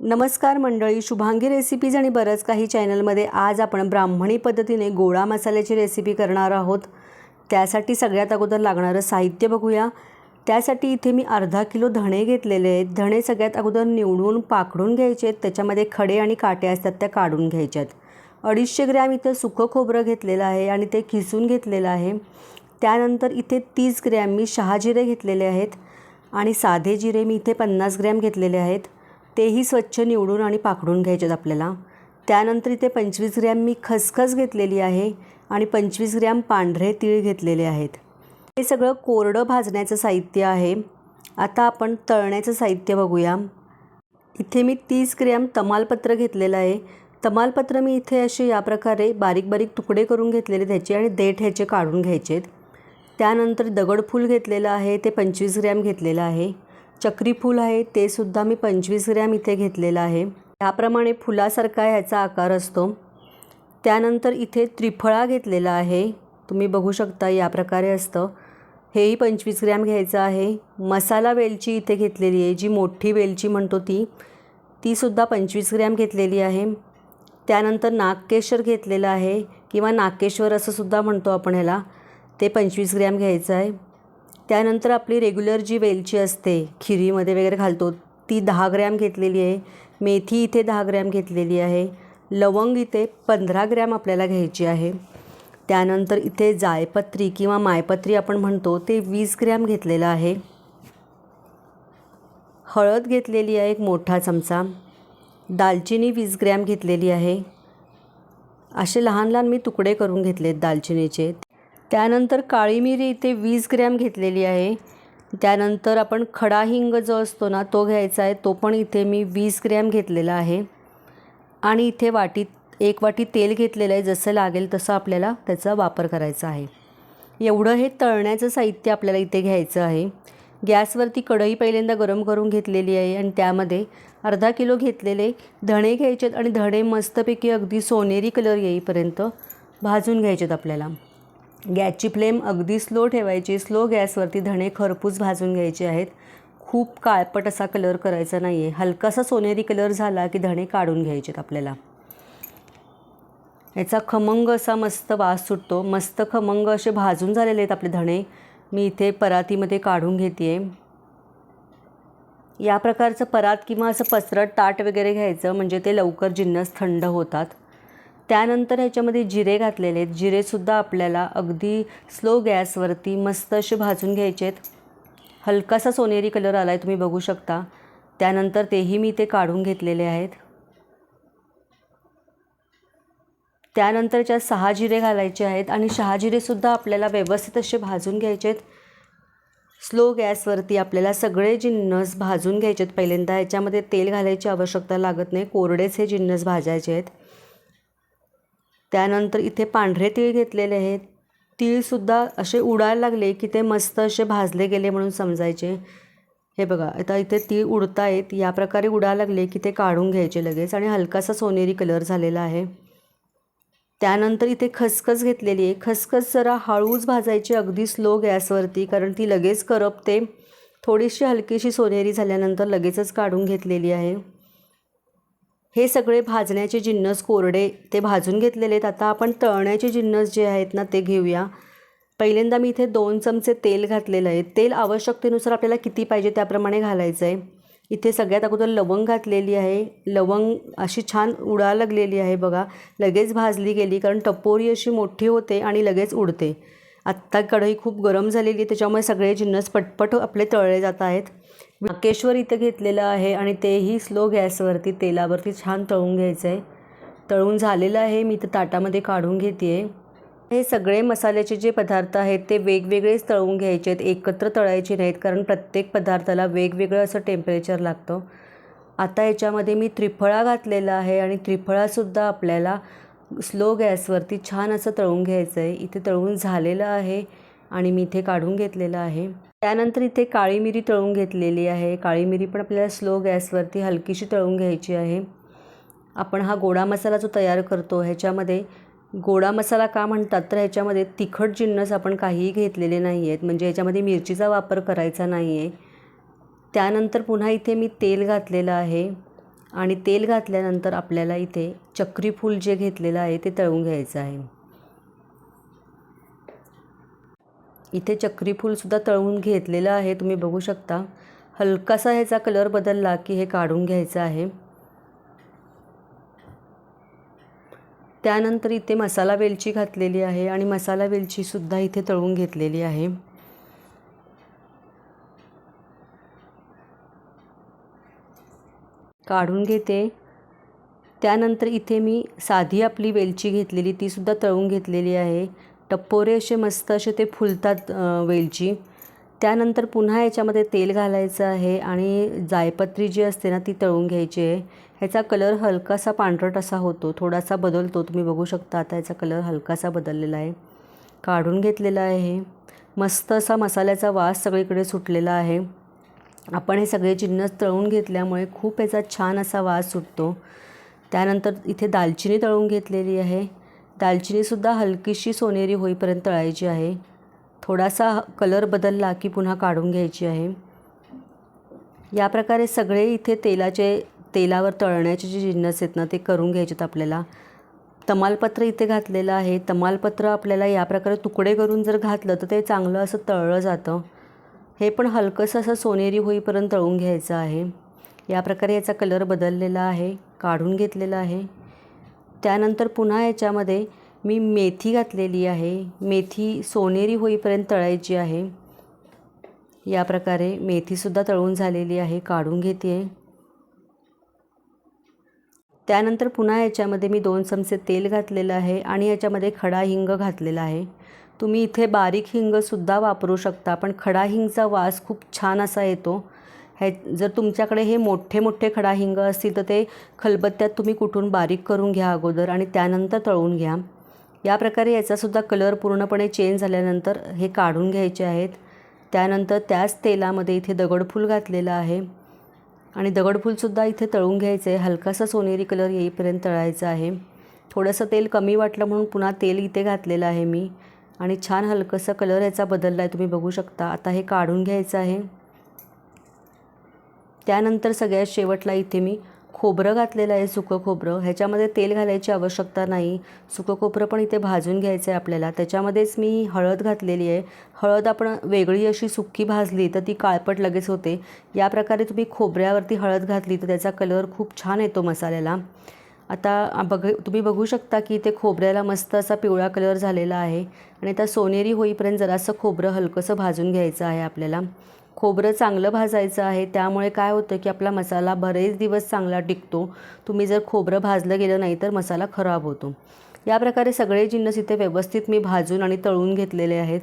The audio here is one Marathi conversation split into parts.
नमस्कार मंडळी शुभांगी रेसिपीज आणि बरंच काही चॅनलमध्ये आज आपण ब्राह्मणी पद्धतीने गोळा मसाल्याची रेसिपी करणार आहोत. त्यासाठी सगळ्यात अगोदर लागणारं साहित्य बघूया. त्यासाठी इथे मी अर्धा किलो धणे घेतलेले आहेत. धणे सगळ्यात अगोदर निवडून पाकडून घ्यायचे आहेत. त्याच्यामध्ये खडे आणि काटे असतात त्या काढून घ्यायच्या आहेत. अडीचशे ग्रॅम इथं सुकं खोबरं घेतलेलं आहे आणि ते खिसून घेतलेलं आहे. त्यानंतर इथे तीस ग्रॅम मी शहाजिरे घेतलेले आहेत आणि साधे जिरे मी इथे पन्नास ग्रॅम घेतलेले आहेत. तेही स्वच्छ निवडून आणि पाकडून घ्यायचे आहेत आपल्याला. त्यानंतर इथे पंचवीस ग्रॅम मी खसखस घेतलेली आहे आणि पंचवीस ग्रॅम पांढरे तीळ घेतलेले आहेत. हे सगळं कोरडं भाजण्याचं साहित्य आहे. आता आपण तळण्याचं साहित्य बघूया. इथे मी तीस ग्रॅम तमालपत्र घेतलेलं आहे. तमालपत्र मी इथे असे या प्रकारे बारीक बारीक तुकडे करून घेतलेले त्याचे आणि देठ ह्याचे काढून घ्यायचे आहेत त्यानंतर दगडफूल घेतलेलं आहे. ते पंचवीस ग्रॅम घेतलेलं आहे. चक्री फूल आहे ते सुद्धा मी पंचवीस ग्रॅम इथे घेतलेलं आहे. त्याप्रमाणे फुलासारखा ह्याचा आकार असतो. त्यानंतर इथे त्रिफळा घेतलेला आहे. तुम्ही बघू शकता या प्रकारे असतं. हेही पंचवीस ग्रॅम घ्यायचं आहे. मसाला वेलची इथे घेतलेली आहे जी मोठी वेलची म्हणतो ती. तीसुद्धा पंचवीस ग्रॅम घेतलेली आहे. त्यानंतर नागकेशर घेतलेलं आहे किंवा नागकेश्वर असं सुद्धा म्हणतो आपण ह्याला. ते पंचवीस ग्रॅम घ्यायचं आहे. त्यानंतर आपली रेग्युलर जी वेलची असते खिरीमध्ये वगैरे घालतो ती दहा ग्रॅम घेतलेली आहे. मेथी इथे दहा ग्रॅम घेतलेली आहे. लवंग इथे पंधरा ग्रॅम आपल्याला घ्यायची आहे. त्यानंतर इथे जायपत्री किंवा मायपत्री आपण म्हणतो ते वीस ग्रॅम घेतलेलं आहे. हळद घेतलेली आहे एक मोठा चमचा. दालचिनी वीस ग्रॅम घेतलेली आहे. असे लहान लहान मी तुकडे करून घेतलेत दालचिनीचे. त्यानंतर काळी मिरी इथे वीस ग्रॅम घेतलेली आहे. त्यानंतर आपण खडा हिंग जो असतो ना तो घ्यायचा आहे. तो पण इथे मी वीस ग्रॅम घेतलेला आहे. आणि इथे वाटीत एक वाटी तेल घेतलेलं आहे. जसं लागेल तसं आपल्याला त्याचा वापर करायचा आहे. एवढं हे तळण्याचं साहित्य आपल्याला इथे घ्यायचं आहे. गॅसवरती कढई पहिल्यांदा गरम करून घेतलेली आहे. आणि त्यामध्ये अर्धा किलो घेतलेले धणे घ्यायचेत. आणि धणे मस्तपैकी अगदी सोनेरी कलर येईपर्यंत भाजून घ्यायचेत आपल्याला. गॅसची फ्लेम अगदी स्लो ठेवायची स्लो गॅसवरती धणे खरपूस भाजून घ्यायचे आहेत. खूप काळपट असा कलर करायचा नाही आहे हलकासा सोनेरी कलर झाला की धणे काढून घ्यायचेत आपल्याला. याचा खमंग असा मस्त वास सुटतो. मस्त खमंग असे भाजून झालेले आहेत आपले धणे. मी इथे परातीमध्ये काढून घेते आहे या प्रकारचं परात किंवा असं पसरट ताट वगैरे घ्यायचं म्हणजे ते लवकर जिन्नस थंड होतात. त्यानंतर ह्याच्यामध्ये जिरे घातलेले आहेत. जिरेसुद्धा आपल्याला अगदी स्लो गॅसवरती मस्त असे भाजून घ्यायचे आहेत. हलकासा सोनेरी कलर आला आहे तुम्ही बघू शकता. त्यानंतर तेही मी ते काढून घेतलेले आहेत. त्यानंतरच्या सहा जिरे घालायचे आहेत आणि सहा जिरेसुद्धा आपल्याला व्यवस्थित असे भाजून घ्यायचे आहेत. स्लो गॅसवरती आपल्याला सगळे जिन्नस भाजून घ्यायचे आहेत. पहिल्यांदा ह्याच्यामध्ये तेल घालायची आवश्यकता लागत नाही. कोरडेच हे जिन्नस भाजायचे आहेत. त्यानंतर इथे पांढरे तीळ घेतलेले आहेत. तीळसुद्धा असे उडायला लागले की ते मस्त असे भाजले गेले म्हणून समजायचे. हे बघा आता इथे तीळ उडतायत. आहेत या प्रकारे उडायला लागले की ते काढून घ्यायचे लगेच आणि हलकासा सोनेरी कलर झालेला आहे. त्यानंतर इथे खसखस घेतलेली आहे. खसखस जरा हळूच भाजायची अगदी स्लो गॅसवरती कारण ती लगेच करपते. थोडीशी हलकीशी सोनेरी झाल्यानंतर लगेचच काढून घेतलेली आहे. हे सगळे भाजण्याचे जिन्नस कोरडे ते भाजून घेतलेले आहेत. आता आपण तळण्याचे जिन्नस जे आहेत ना ते घेऊया. पहिल्यांदा मी इथे दोन चमचे तेल घातलेलं आहे. तेल आवश्यकतेनुसार आपल्याला किती पाहिजे त्याप्रमाणे घालायचं आहे. इथे सगळ्यात अगोदर लवंग घातलेली आहे. लवंग अशी छान उडा लागलेली आहे बघा. लगेच भाजली गेली कारण टपोरी अशी मोठी होते आणि लगेच उडते. आत्ता कढई खूप गरम झालेली आहे त्याच्यामुळे सगळे जिन्नस पटपट आपले तळले जात आहेत. नाकेश्वर इथं घेतलेलं आहे आणि तेही स्लो गॅसवरती तेलावरती छान तळून घ्यायचं आहे तळून झालेलं आहे मी इथं ताटामध्ये काढून घेते आहे हे सगळे मसाल्याचे जे पदार्थ आहेत ते वेगवेगळेच तळून घ्यायचे आहेत एकत्र तळायचे नाहीत कारण प्रत्येक पदार्थाला वेगवेगळं असं टेम्परेचर लागतं. आता याच्यामध्ये मी त्रिफळा घातलेला आहे आणि त्रिफळासुद्धा आपल्याला स्लो गॅसवरती छान असं तळून घ्यायचं आहे इथे तळून झालेलं आहे आणि मी इथे काढून घेतलेलं आहे. त्यानंतर इथे काळी मिरी तळून घेतलेली आहे. काळी मिरी पण आपल्याला स्लो गॅसवरती हलकीशी तळून घ्यायची आहे. आपण हा गोडा मसाला जो तयार करतो ह्याच्यामध्ये गोडा मसाला का म्हणतात तर ह्याच्यामध्ये तिखट जिन्नस आपण काहीही घेतलेले नाही आहेत म्हणजे ह्याच्यामध्ये मिरचीचा वापर करायचा नाही आहे त्यानंतर पुन्हा इथे मी तेल घातलेलं आहे. आणि तेल घातल्यानंतर आपल्याला इथे चक्रीफूल जे घेतलेलं आहे ते तळून घ्यायचं आहे. इथे चक्रीफूलसुद्धा तळून घेतलेलं आहे. तुम्ही बघू शकता. हलकासा ह्याचा कलर बदलला की हे काढून घ्यायचं आहे. त्यानंतर इथे मसाला वेलची घातलेली आहे आणि मसाला वेलचीसुद्धा इथे तळून घेतलेली आहे. काढून घेते. त्यानंतर इथे मी साधी आपली वेलची घेतलेली तीसुद्धा तळून घेतलेली आहे. टप्पोरे असे मस्त असे ते फुलतात वेलची. त्यानंतर पुन्हा याच्यामध्ये तेल घालायचं आहे आणि जायपत्री जी असते ना ती तळून घ्यायची आहे. ह्याचा कलर हलकासा पांढरट असा होतो थोडासा बदलतो. तुम्ही बघू शकता आता ह्याचा कलर हलकासा बदललेला आहे. काढून घेतलेला आहे. मस्त असा मसाल्याचा वास सगळीकडे सुटलेला आहे. आपण हे सगळे जिन्नस तळून घेतल्यामुळे खूप याचा छान असा वास सुटतो. त्यानंतर इथे दालचिनी तळून घेतलेली आहे. दालचिनीसुद्धा हलकीशी सोनेरी होईपर्यंत तळायची आहे. थोडासा कलर बदलला की पुन्हा काढून घ्यायची आहे. या प्रकारे सगळे इथे तेलाचे तेलावर तळण्याचे जे जिन्नस आहेत ना ते करून घ्यायचेत आपल्याला. तमालपत्र इथे घातलेलं आहे. तमालपत्र आपल्याला या प्रकारे तुकडे करून जर घातलं तर ते चांगलं असं तळलं जातं. हे पण हलकंसं असं सोनेरी होईपर्यंत तळून घ्यायचं आहे. या प्रकारे याचा कलर बदललेला आहे काढून घेतलेला आहे. त्यानंतर पुन्हा याच्यामध्ये मी मेथी घातलेली आहे. मेथी सोनेरी होईपर्यंत तळायची आहे. या प्रकारे मेथीसुद्धा तळून झालेली आहे काढून घेते आहे त्यानंतर पुन्हा याच्यामध्ये मी दोन चमचे तेल घातलेलं आहे आणि याच्यामध्ये खडा हिंग घातलेला आहे. तुम्ही इथे बारीक हिंगसुद्धा वापरू शकता पण खडा हिंगचा वास खूप छान असा येतो. हे जर तुमच्याकडे हे मोठे मोठे खडा हिंग असतील तर ते खलबत्त्यात तुम्ही कुठून बारीक करून घ्या अगोदर आणि त्यानंतर तळून घ्या. या प्रकारे याचासुद्धा कलर पूर्णपणे चेंज झाल्यानंतर हे काढून घ्यायचे आहेत. त्यानंतर त्याच तेलामध्ये इथे दगडफूल घातलेलं आहे. आणि दगडफूलसुद्धा इथे तळून घ्यायचं आहे. हलकासा सोनेरी कलर येईपर्यंत तळायचा आहे. थोडंसं तेल कमी वाटलं म्हणून पुन्हा तेल इथे घातलेलं आहे मी. आणि छान हलकंसं कलर याचा बदलला आहे तुम्ही बघू शकता. आता हे काढून घ्यायचं आहे. त्यानंतर सगळ्यात शेवटला इथे मी खोबरं घातलेलं आहे सुकं खोबरं. ह्याच्यामध्ये तेल घालायची आवश्यकता नाही. सुकं खोबरं पण इथे भाजून घ्यायचं आहे आपल्याला. त्याच्यामध्येच मी हळद घातलेली आहे. हळद आपण वेगळी अशी सुक्की भाजली तर ती काळपट लगेच होते. या प्रकारे तुम्ही खोबऱ्यावरती हळद घातली तर त्याचा कलर खूप छान येतो मसाल्याला. आता बघ तुम्ही बघू शकता की ते खोबऱ्याला मस्त असा पिवळा कलर झालेला आहे. आणि आता सोनेरी होईपर्यंत जरासं खोबरं हलकंसं भाजून घ्यायचं आहे आपल्याला. खोबरं चांगलं भाजायचं आहे. त्यामुळे काय होतं की आपला मसाला बरेच दिवस चांगला टिकतो. तुम्ही जर खोबरं भाजलं गेलं नाही तर मसाला खराब होतो. या प्रकारे सगळे जिन्नस इथे व्यवस्थित मी भाजून आणि तळून घेतलेले आहेत.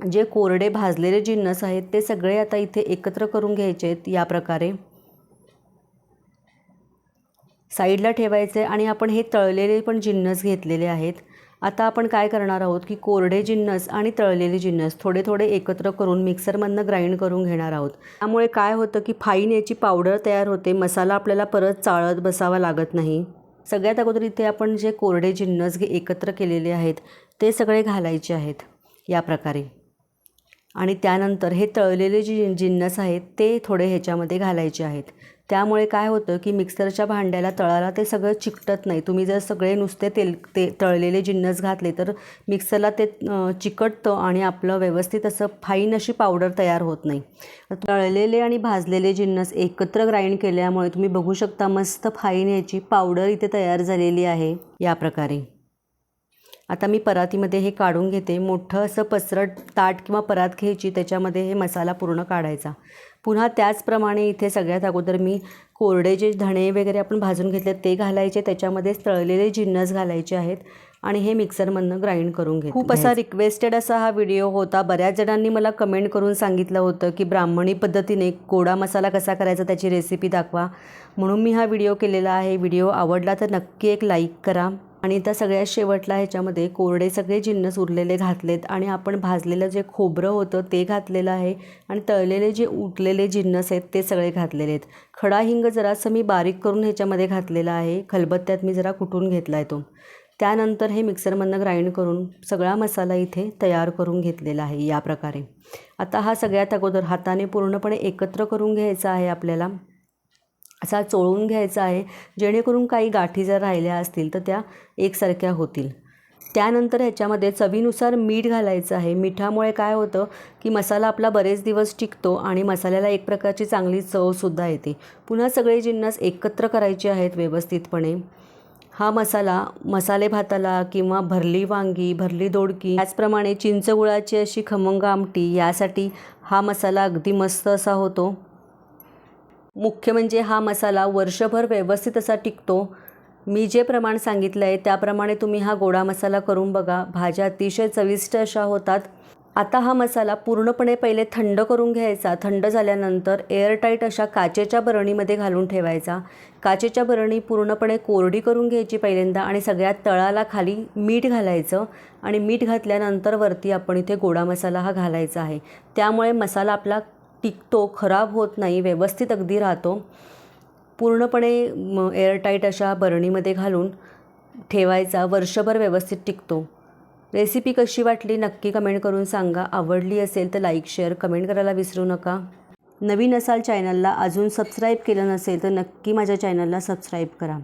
जे कोरडे भाजलेले जिन्नस आहेत ते सगळे आता इथे एकत्र करून घ्यायचे आहेत या प्रकारे. साईडला ठेवायचे आणि आपण हे तळलेले पण जिन्नस घेतलेले आहेत. आता आपण काय करणार आहोत की कोरडे जिन्नस आणि तळलेले जिन्नस थोडे थोडे एकत्र करून मिक्सरमधनं ग्राइंड करून घेणार आहोत. त्यामुळे काय होतं की फाईन याची पावडर तयार होते मसाला आपल्याला परत चाळत बसावा लागत नाही. सगळ्यात अगोदर इथे आपण जे कोरडे जिन्नस घे एकत्र केलेले आहेत ते सगळे घालायचे आहेत या प्रकारे. आणि त्यानंतर हे तळलेले जे जिन्नस आहेत ते थोडे ह्याच्यामध्ये घालायचे आहेत. त्यामुळे काय होतं की मिक्सरच्या भांड्याला तळाला ते सगळं चिकटत नाही. तुम्ही जर सगळे नुसते तेल ते तळलेले जिन्नस घातले तर मिक्सरला ते चिकटतं आणि आपलं व्यवस्थित असं फाईन अशी पावडर तयार होत नाही. तळलेले आणि भाजलेले जिन्नस एकत्र ग्राइंड केल्यामुळे तुम्ही बघू शकता मस्त फाईन याची पावडर इथे तयार झालेली आहे या प्रकारे. आता मी परातीमध्ये हे काढून घेते. मोठं असं पसरट ताट किंवा परात घ्यायची त्याच्यामध्ये हे मसाला पूर्ण काढायचा. पुन्हा त्याचप्रमाणे इथे सगळ्यात अगोदर मी कोरडे जे धणे वगैरे आपण भाजून घेतले ते घालायचे. त्याच्यामध्येच तळलेले जिन्नस घालायचे आहेत आणि हे मिक्सरमधनं ग्राइंड करून घे खूप असा रिक्वेस्टेड असा हा व्हिडिओ होता. बऱ्याच जणांनी मला कमेंट करून सांगितलं होतं की ब्राह्मणी पद्धतीने गोडा मसाला कसा करायचा त्याची रेसिपी दाखवा. म्हणून मी हा व्हिडिओ केलेला आहे. व्हिडिओ आवडला तर नक्की एक लाईक करा. आणि त्या सगळ्या शेवटला ह्याच्यामध्ये कोरडे सगळे जिन्नस उरलेले घातलेत आणि आपण भाजलेलं जे खोबरं होतं ते घातलेलं आहे आणि तळलेले जे उठलेले जिन्नस आहेत ते सगळे घातलेले आहेत. खडा हिंग जरासं मी बारीक करून ह्याच्यामध्ये घातलेला आहे. खलबत्त्यात मी जरा कुटून घेतला आहे तो. त्यानंतर हे मिक्सरमधनं ग्राइंड करून सगळा मसाला इथे तयार करून घेतलेला आहे या प्रकारे. आता हा सगळ्यात अगोदर हाताने पूर्णपणे एकत्र करून घ्यायचा आहे आपल्याला. असा चोळून घ्यायचा आहे. जेणेकरून काही गाठी जर राहिल्या असतील तर त्या एकसारख्या होतील. त्यानंतर ह्याच्यामध्ये चवीनुसार मीठ घालायचं आहे. मिठामुळे काय होतं की मसाला आपला बरेच दिवस टिकतो आणि मसाल्याला एक प्रकारची चांगली चवसुद्धा येते. पुन्हा सगळे जिन्नस एकत्र करायचे आहेत व्यवस्थितपणे. हा मसाला मसाले भाताला किंवा भरली वांगी भरली दोडकी त्याचप्रमाणे चिंचगुळाची अशी खमंग आमटी यासाठी हा मसाला अगदी मस्त असा होतो. मुख्य म्हणजे हा मसाला वर्षभर व्यवस्थित असा टिकतो. मी जे प्रमाण सांगितलं आहे त्याप्रमाणे तुम्ही हा गोडा मसाला करून बघा. भाज्या अतिशय चविष्ट अशा होतात. आता हा मसाला पूर्णपणे पहिले थंड करून घ्यायचा. थंड झाल्यानंतर एअरटाईट अशा काचेच्या बरणीमध्ये घालून ठेवायचा. काचेच्या बरणी पूर्णपणे कोरडी करून घ्यायची पहिल्यांदा आणि सगळ्यात तळाला खाली मीठ घालायचं आणि मीठ घातल्यानंतर वरती आपण इथे गोडा मसाला हा घालायचा आहे. त्यामुळे मसाला आपला टिकतो खराब होत नाही व्यवस्थित अगदी राहतो. पूर्णपणे एअरटाईट अशा बरणीमध्ये घालून ठेवायचा वर्षभर व्यवस्थित टिकतो. रेसिपी कशी वाटली नक्की कमेंट करून सांगा. आवडली असेल तर लाईक शेअर कमेंट करायला विसरू नका. नवीन असाल चॅनलला अजून सबस्क्राईब केलं नसेल तर नक्की माझ्या चॅनलला सबस्क्राईब करा.